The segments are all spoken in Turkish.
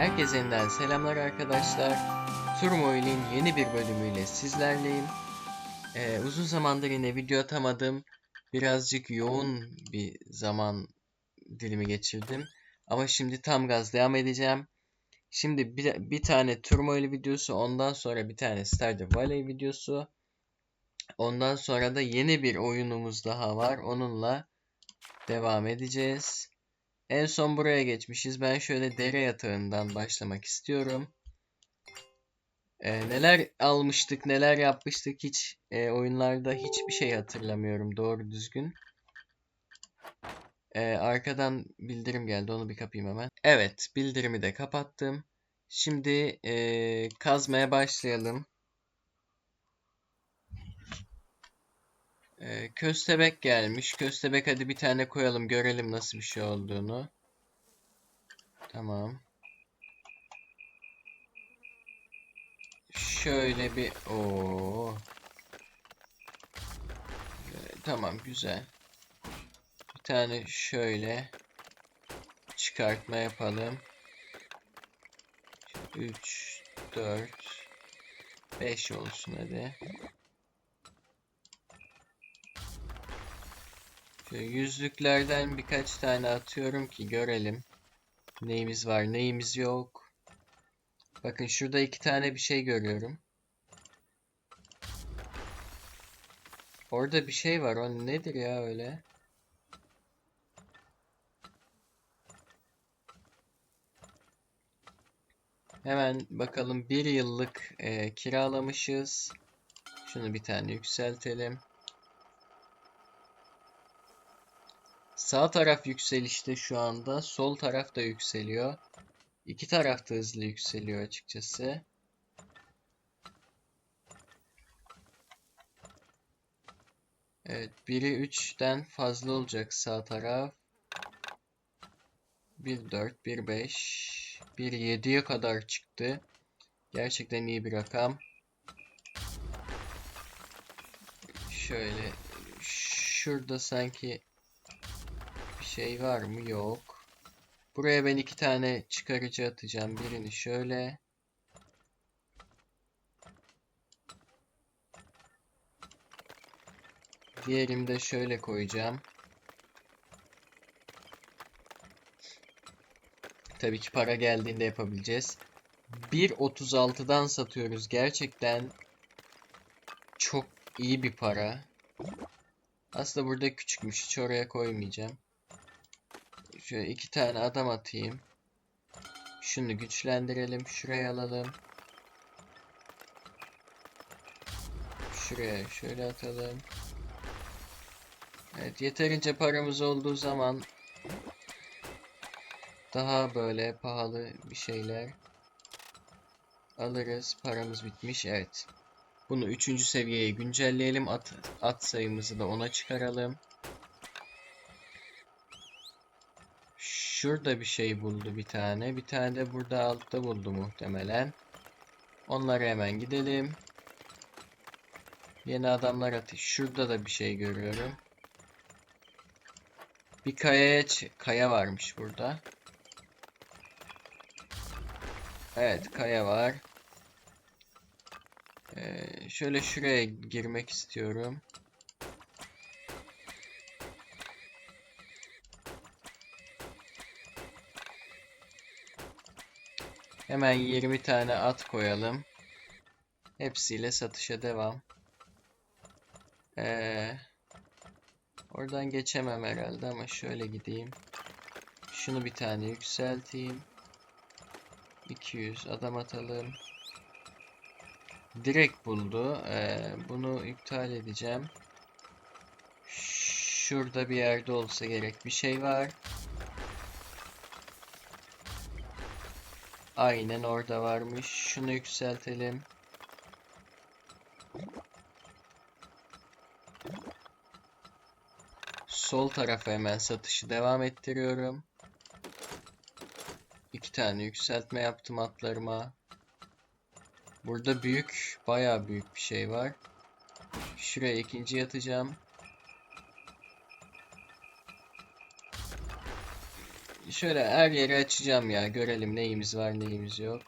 Herkese yeniden selamlar arkadaşlar. Turmoil'in yeni bir bölümüyle sizlerleyim. Ee, uzun zamandır yine video atamadım. Birazcık yoğun bir zaman dilimi geçirdim. Ama şimdi tam gaz devam edeceğim. Şimdi bir, bir tane Turmoil videosu, ondan sonra bir tane Stardew Valley videosu. Ondan sonra da yeni bir oyunumuz daha var. Onunla devam edeceğiz. En son buraya geçmişiz. Ben şöyle dere yatağından başlamak istiyorum. Ee, neler almıştık, neler yapmıştık hiç e, oyunlarda hiçbir şey hatırlamıyorum doğru düzgün. Ee, arkadan bildirim geldi. Onu bir kapayım hemen. Evet, bildirimi de kapattım. Şimdi e, kazmaya başlayalım. Ee, köstebek gelmiş. Köstebek hadi bir tane koyalım. Görelim nasıl bir şey olduğunu. Tamam. Şöyle bir o. Tamam güzel. Bir tane şöyle çıkartma yapalım. 3 4 5 olsun hadi. Şöyle yüzlüklerden birkaç tane atıyorum ki görelim. Neyimiz var, neyimiz yok. Bakın şurada iki tane bir şey görüyorum. Orada bir şey var. O nedir ya öyle? Hemen bakalım bir yıllık e, kiralamışız. Şunu bir tane yükseltelim. Sağ taraf yükselişte şu anda. Sol taraf da yükseliyor. İki taraf da hızlı yükseliyor açıkçası. Evet, biri 3'ten fazla olacak sağ taraf. 1 4, 1 5, 1 7'ye kadar çıktı. Gerçekten iyi bir rakam. Şöyle şurada sanki şey var mı? Yok. Buraya ben iki tane çıkarıcı atacağım. Birini şöyle. Diğerini de şöyle koyacağım. Tabii ki para geldiğinde yapabileceğiz. 1.36'dan satıyoruz. Gerçekten çok iyi bir para. Aslında burada küçükmüş. Hiç oraya koymayacağım. Şöyle iki tane adam atayım. Şunu güçlendirelim. Şuraya alalım. Şuraya şöyle atalım. Evet yeterince paramız olduğu zaman daha böyle pahalı bir şeyler alırız. Paramız bitmiş. Evet. Bunu 3. seviyeye güncelleyelim. At, at sayımızı da ona çıkaralım. Şurada bir şey buldu bir tane. Bir tane de burada altta buldu muhtemelen. Onlara hemen gidelim. Yeni adamlar atış. Şurada da bir şey görüyorum. Bir kayaya kaya varmış burada. Evet kaya var. Ee, şöyle şuraya girmek istiyorum. Hemen 20 tane at koyalım. Hepsiyle satışa devam. Ee, oradan geçemem herhalde ama şöyle gideyim. Şunu bir tane yükselteyim. 200 adam atalım. Direkt buldu. Ee, bunu iptal edeceğim. Şurada bir yerde olsa gerek bir şey var. Aynen orada varmış. Şunu yükseltelim. Sol tarafa hemen satışı devam ettiriyorum. İki tane yükseltme yaptım atlarıma. Burada büyük, bayağı büyük bir şey var. Şuraya ikinci yatacağım. Şöyle her yeri açacağım ya. Görelim neyimiz var neyimiz yok.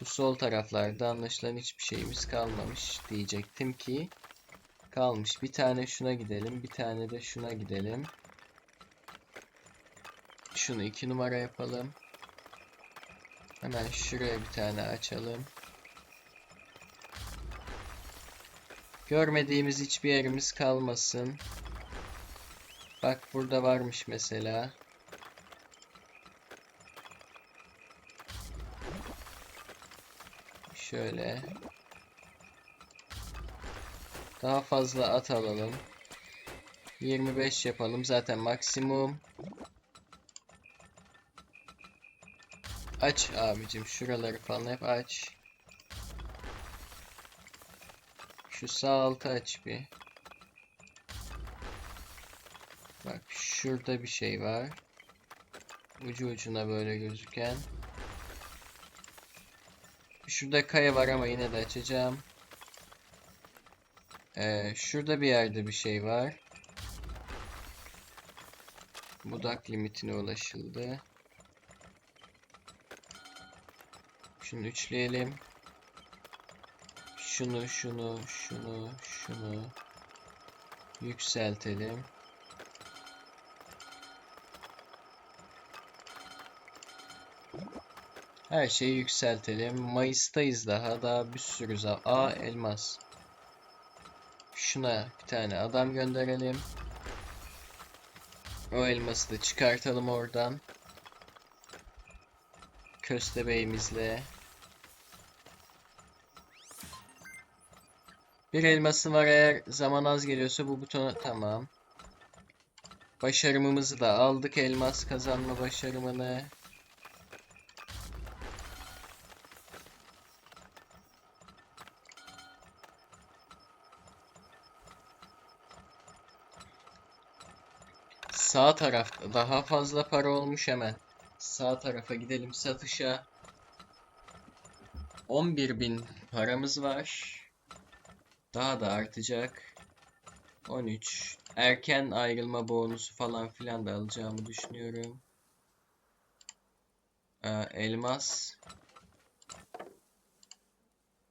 Bu sol taraflarda anlaşılan hiçbir şeyimiz kalmamış diyecektim ki kalmış. Bir tane şuna gidelim, bir tane de şuna gidelim. Şunu iki numara yapalım. Hemen şuraya bir tane açalım. Görmediğimiz hiçbir yerimiz kalmasın. Bak burada varmış mesela. Şöyle. Daha fazla at alalım. 25 yapalım. Zaten maksimum. Aç abicim. Şuraları falan hep aç. Şu sağ altı aç bir. Bak şurada bir şey var. Ucu ucuna böyle gözüken. Şurada kaya var ama yine de açacağım. Ee, şurada bir yerde bir şey var. Budak limitine ulaşıldı. Şunu üçleyelim. Şunu, şunu, şunu, şunu yükseltelim. Her şeyi yükseltelim. Mayıs'tayız daha. Daha bir sürü za- Aa elmas. Şuna bir tane adam gönderelim. O elması da çıkartalım oradan. Köstebeğimizle. Bir elması var eğer zaman az geliyorsa bu butona tamam. Başarımımızı da aldık elmas kazanma başarımını. Sağ tarafta daha fazla para olmuş hemen. Sağ tarafa gidelim satışa. 11.000 paramız var. Daha da artacak. 13. Erken ayrılma bonusu falan filan da alacağımı düşünüyorum. Ee, elmas.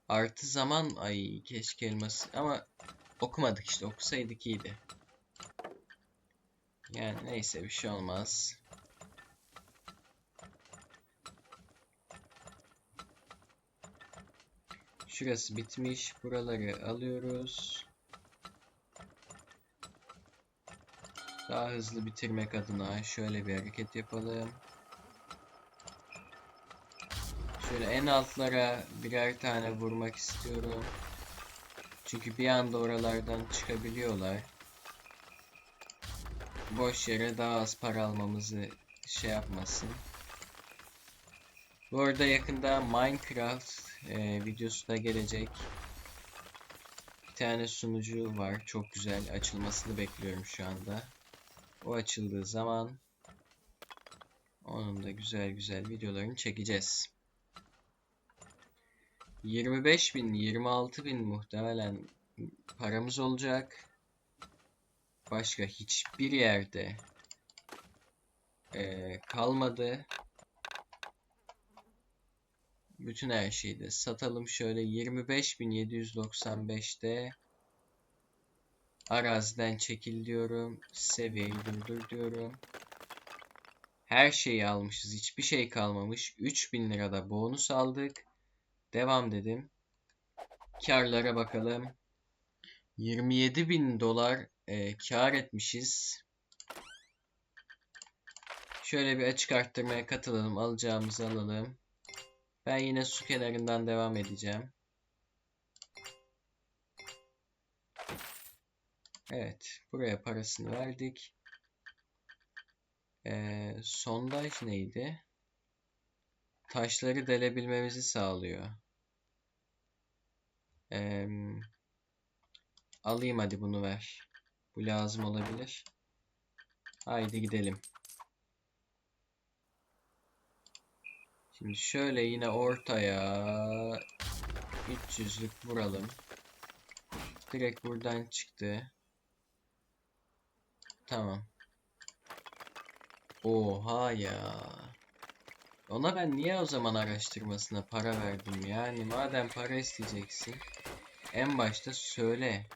Artı zaman. Ay keşke elmas. Ama okumadık işte. Okusaydık iyiydi. Yani neyse bir şey olmaz. Şurası bitmiş. Buraları alıyoruz. Daha hızlı bitirmek adına şöyle bir hareket yapalım. Şöyle en altlara birer tane vurmak istiyorum. Çünkü bir anda oralardan çıkabiliyorlar. Boş yere daha az para almamızı şey yapmasın. Bu arada yakında Minecraft e, videosu da gelecek. Bir tane sunucu var. Çok güzel. Açılmasını bekliyorum şu anda. O açıldığı zaman onun da güzel güzel videolarını çekeceğiz. 25 bin, 26 bin muhtemelen paramız olacak. Başka hiçbir yerde e, kalmadı. Bütün her şeyi de satalım. Şöyle 25.795'te araziden çekil diyorum. Seviyeyi durdur diyorum. Her şeyi almışız. Hiçbir şey kalmamış. 3000 lirada bonus aldık. Devam dedim. Karlara bakalım. 27.000 dolar e, kar etmişiz. Şöyle bir açık arttırmaya katılalım. Alacağımızı alalım. Ben yine su kenarından devam edeceğim. Evet. Buraya parasını verdik. Ee, sondaj neydi? Taşları delebilmemizi sağlıyor. Ee, alayım hadi bunu ver. Bu lazım olabilir. Haydi gidelim. Şimdi şöyle yine ortaya 300'lük vuralım. Direkt buradan çıktı. Tamam. Oha ya. Ona ben niye o zaman araştırmasına para verdim yani madem para isteyeceksin en başta söyle.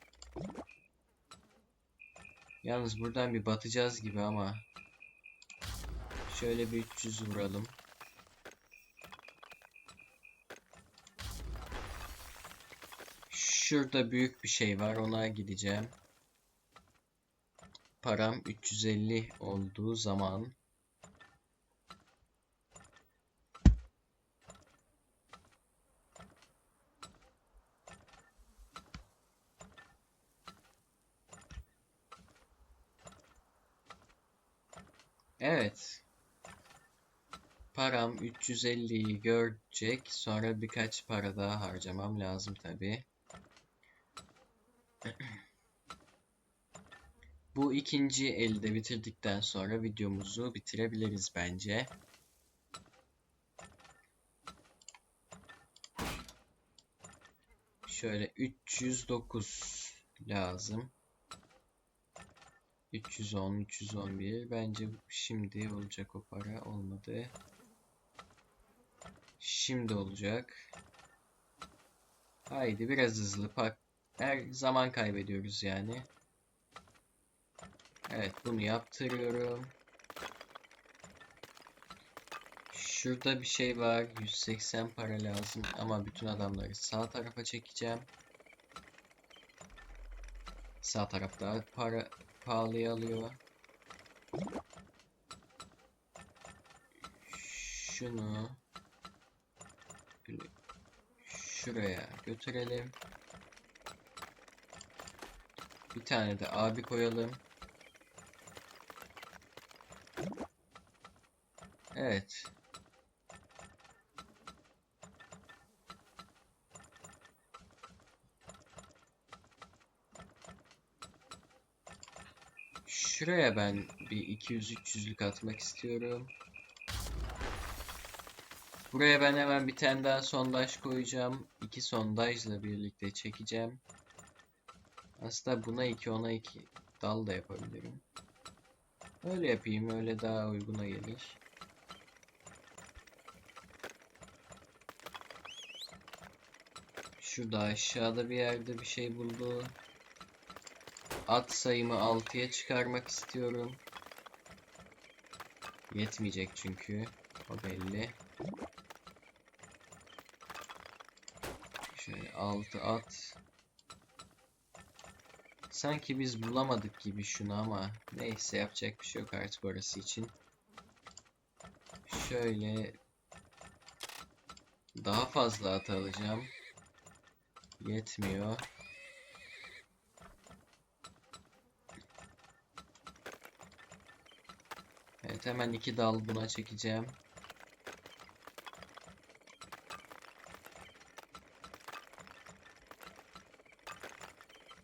Yalnız buradan bir batacağız gibi ama şöyle bir 300 vuralım. Şurada büyük bir şey var ona gideceğim. Param 350 olduğu zaman Evet. Param 350'yi görecek. Sonra birkaç para daha harcamam lazım tabii. Bu ikinci elde bitirdikten sonra videomuzu bitirebiliriz bence. Şöyle 309 lazım. 310, 311. Bence şimdi olacak o para. Olmadı. Şimdi olacak. Haydi biraz hızlı. Pak. Her zaman kaybediyoruz yani. Evet bunu yaptırıyorum. Şurada bir şey var. 180 para lazım ama bütün adamları sağ tarafa çekeceğim. Sağ tarafta para pahalıya alıyor. Şunu böyle şuraya götürelim. Bir tane de abi koyalım. Evet. Şuraya ben bir 200-300'lük atmak istiyorum. Buraya ben hemen bir tane daha sondaj koyacağım. İki sondajla birlikte çekeceğim. Aslında buna 2 ona 2 dal da yapabilirim. Öyle yapayım öyle daha uyguna gelir. Şurada aşağıda bir yerde bir şey buldu. At sayımı 6'ya çıkarmak istiyorum. Yetmeyecek çünkü. O belli. Şöyle 6 at. Sanki biz bulamadık gibi şunu ama neyse yapacak bir şey yok artık orası için. Şöyle daha fazla at alacağım. Yetmiyor. Evet hemen iki dal buna çekeceğim.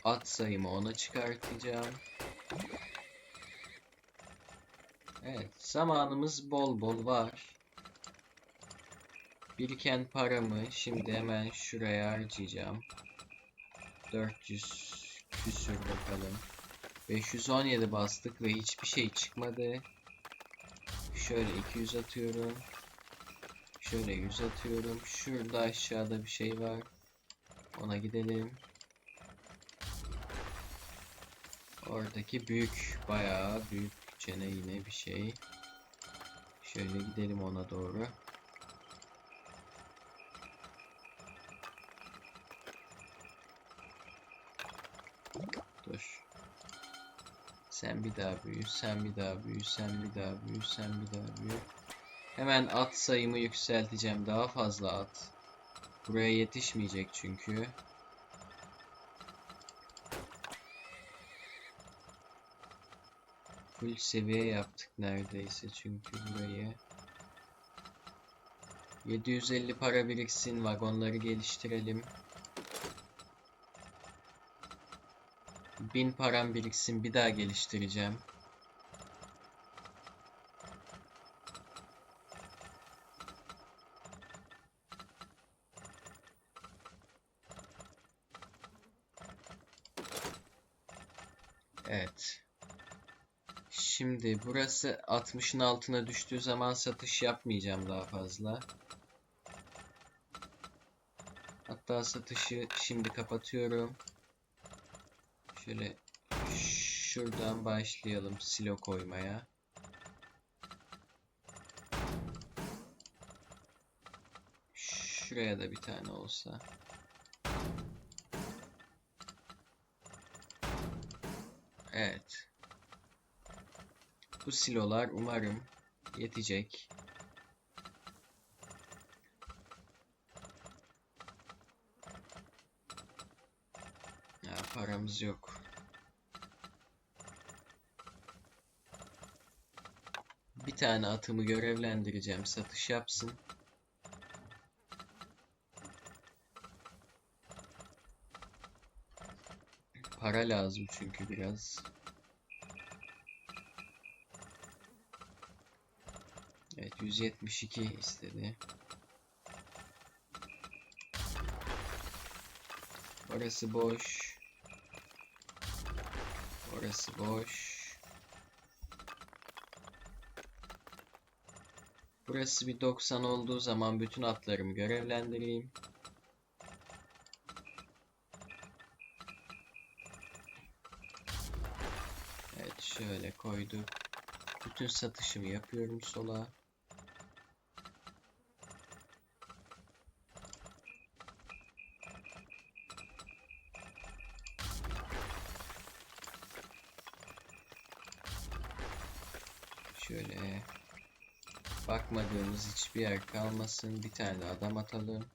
At sayımı ona çıkartacağım. Evet zamanımız bol bol var. Biriken paramı şimdi hemen şuraya harcayacağım. 400 küsür bakalım. 517 bastık ve hiçbir şey çıkmadı. Şöyle 200 atıyorum. Şöyle 100 atıyorum. Şurada aşağıda bir şey var. Ona gidelim. Oradaki büyük, bayağı büyük çene yine bir şey. Şöyle gidelim ona doğru. Dur. Sen bir daha büyü, sen bir daha büyü, sen bir daha büyü, sen bir daha büyü. Hemen at sayımı yükselteceğim. Daha fazla at. Buraya yetişmeyecek çünkü. Full seviye yaptık neredeyse çünkü burayı. 750 para biriksin vagonları geliştirelim. 1000 param biriksin bir daha geliştireceğim. Evet. Şimdi burası 60'ın altına düştüğü zaman satış yapmayacağım daha fazla. Hatta satışı şimdi kapatıyorum. Şöyle şuradan başlayalım silo koymaya. Şuraya da bir tane olsa. Evet. Bu silolar umarım yetecek. Ya paramız yok. Bir tane atımı görevlendireceğim satış yapsın. Para lazım çünkü biraz. Evet 172 istedi. Orası boş. Orası boş. Burası bir 90 olduğu zaman bütün atlarımı görevlendireyim. Evet şöyle koyduk. Bütün satışımı yapıyorum sola. Şöyle bakmadığımız hiçbir yer kalmasın. Bir tane adam atalım.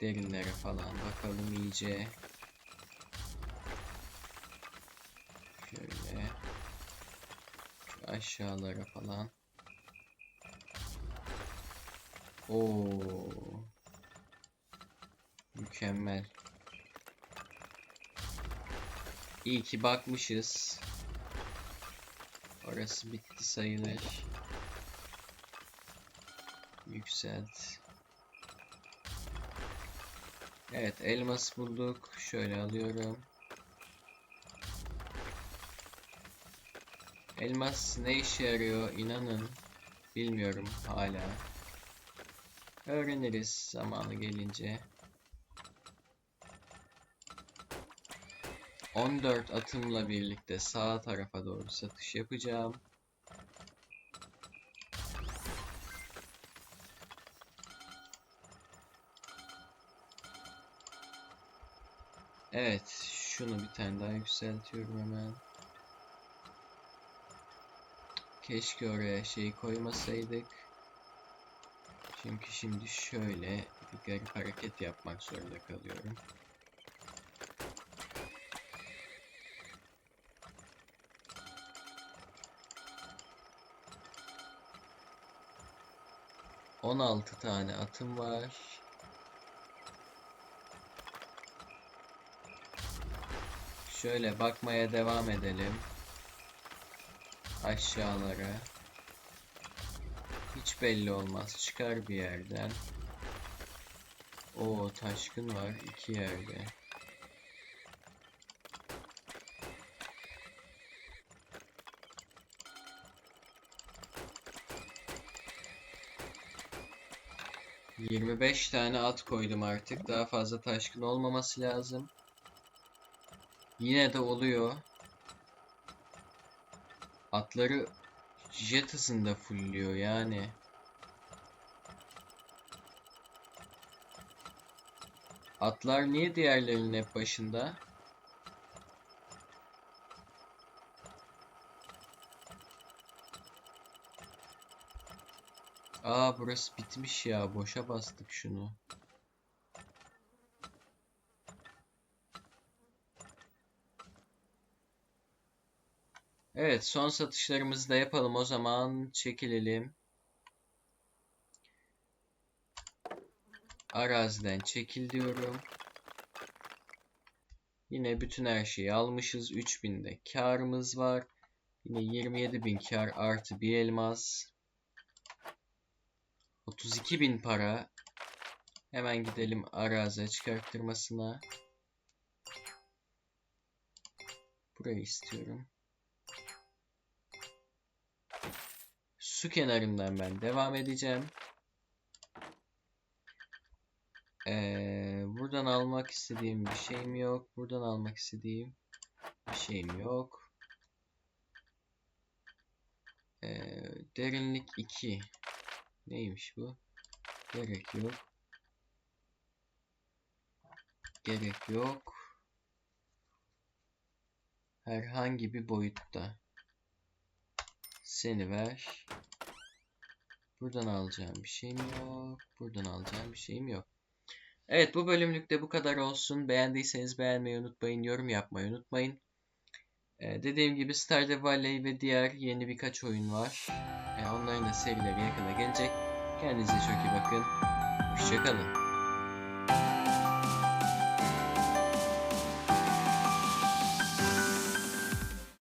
Derinlere falan bakalım iyice. Şöyle şu aşağılara falan. Oo. Mükemmel. İyi ki bakmışız. Orası bitti sayılır. Yükselt. Evet elmas bulduk. Şöyle alıyorum. Elmas ne işe yarıyor inanın bilmiyorum hala. Öğreniriz zamanı gelince. 14 atımla birlikte sağ tarafa doğru satış yapacağım. Evet, şunu bir tane daha yükseltiyorum hemen. Keşke oraya şey koymasaydık. Çünkü şimdi şöyle bir garip hareket yapmak zorunda kalıyorum. On altı tane atım var. Şöyle bakmaya devam edelim. Aşağılara. Hiç belli olmaz. Çıkar bir yerden. O taşkın var iki yerde. Yirmi beş tane at koydum artık. Daha fazla taşkın olmaması lazım. Yine de oluyor. Atları jet hızında fullliyor yani. Atlar niye diğerlerinin hep başında? Aa burası bitmiş ya. Boşa bastık şunu. Evet, son satışlarımızı da yapalım o zaman. Çekilelim. Araziden çekil diyorum. Yine bütün her şeyi almışız. 3000'de karımız var. Yine 27.000 kar artı bir elmas. 32.000 para. Hemen gidelim arazi çıkarttırmasına. Burayı istiyorum. Su kenarından ben devam edeceğim. Ee, buradan almak istediğim bir şeyim yok. Buradan almak istediğim bir şeyim yok. Ee, derinlik 2. Neymiş bu? Gerek yok. Gerek yok. Herhangi bir boyutta. Seni ver. Buradan alacağım bir şeyim yok. Buradan alacağım bir şeyim yok. Evet bu bölümlük de bu kadar olsun. Beğendiyseniz beğenmeyi unutmayın. Yorum yapmayı unutmayın. Ee, dediğim gibi Stardew Valley ve diğer yeni birkaç oyun var. Ee, onların da serileri yakında gelecek. Kendinize çok iyi bakın. Hoşçakalın.